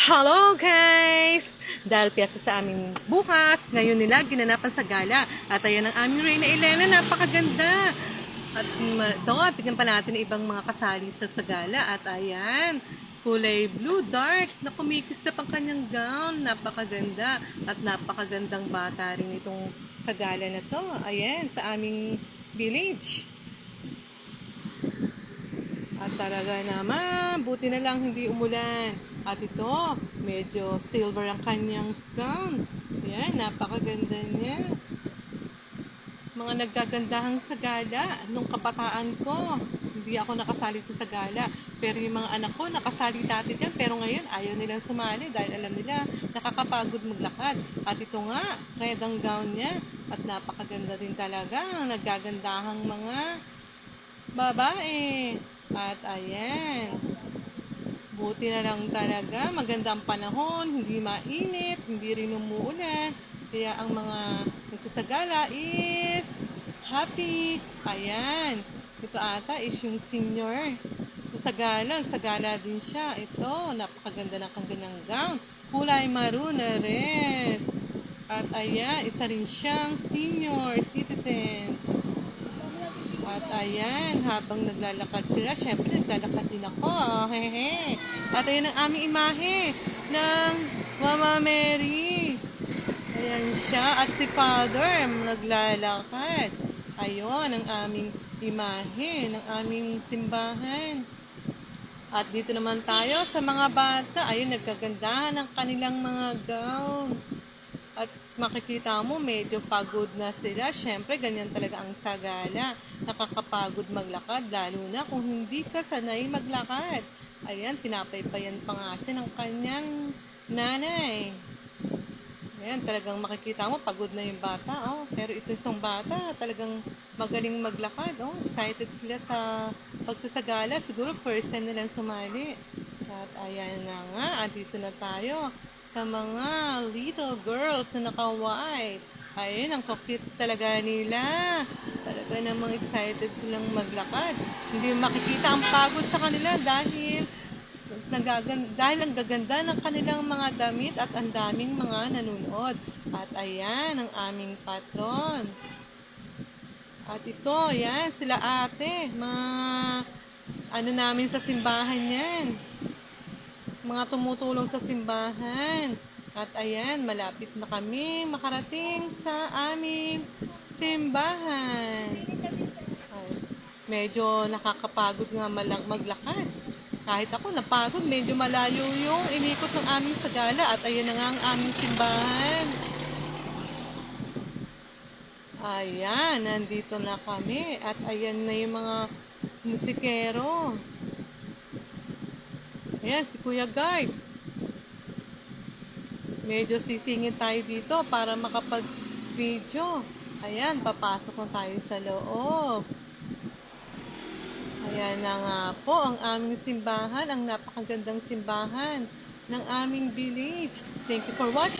Hello guys! Dahil piyatsa sa amin bukas, ngayon nila ginanapan sa gala. At ayan ang aming Reyna Elena, napakaganda! At ito, tignan pa natin ang ibang mga kasali sa sagala. At ayan, kulay blue dark na kumikista pang kanyang gown. Napakaganda. At napakagandang bata rin itong sagala na to. Ayan, sa aming village. At talaga naman, buti na lang hindi umulan. At ito, medyo silver ang kanyang gown. Yan, napakaganda niya. Mga nagkagandahang sagala nung kabataan ko. Hindi ako nakasali sa sagala. Pero yung mga anak ko, nakasali dati dyan. Pero ngayon, ayaw nilang sumali dahil alam nila, nakakapagod maglakad. At ito nga, red ang gown niya. At napakaganda din talaga. Ang nagagandahang mga babae. At ayan, buti na lang talaga, maganda ang panahon, hindi mainit, hindi rin umuulan. Kaya ang mga nagsasagala is happy. Ayan, ito ata is yung senior. Sagala, sagala din siya. Ito, napakaganda ng kanyang gown. Kulay maroon na red. At ayan, isa rin siyang senior citizens. At ayan, habang naglalakad sila, syempre naglalakad din ako. Hehe. At ayan ang aming imahe ng Mama Mary. Ayan siya. At si Father naglalakad. Ayun ang aming imahe ng aming simbahan. At dito naman tayo sa mga bata. Ayun, nagkagandahan ang kanilang mga gown. At makikita mo, medyo pagod na sila. Siyempre, ganyan talaga ang sagala. Nakakapagod maglakad, lalo na kung hindi ka sanay maglakad. Ayan, pinapaypayan pa nga siya ng kanyang nanay. Ayan, talagang makikita mo, pagod na yung bata. Oh. Pero ito isang bata, talagang magaling maglakad. Oh. Excited sila sa pagsasagala. Siguro first time nilang sumali. At ayan na nga, andito na tayo sa mga little girls na naka-white. Ayun, ang cute talaga nila. Talaga namang excited silang maglakad. Hindi makikita ang pagod sa kanila dahil nagagan dahil ang gaganda ng kanilang mga damit at ang daming mga nanonood. At ayan ang aming patron. At ito, yan, sila ate. Mga ano namin sa simbahan yan mga tumutulong sa simbahan. At ayan, malapit na kami makarating sa aming simbahan. Ay, medyo nakakapagod nga malang maglakad. Kahit ako napagod, medyo malayo yung inikot ng aming sagala at ayan na nga ang aming simbahan. Ayan, nandito na kami at ayan na yung mga musikero. Ayan, si Kuya Guard. Medyo sisingin tayo dito para makapag-video. Ayan, papasok na tayo sa loob. Ayan na nga po ang aming simbahan, ang napakagandang simbahan ng aming village. Thank you for watching.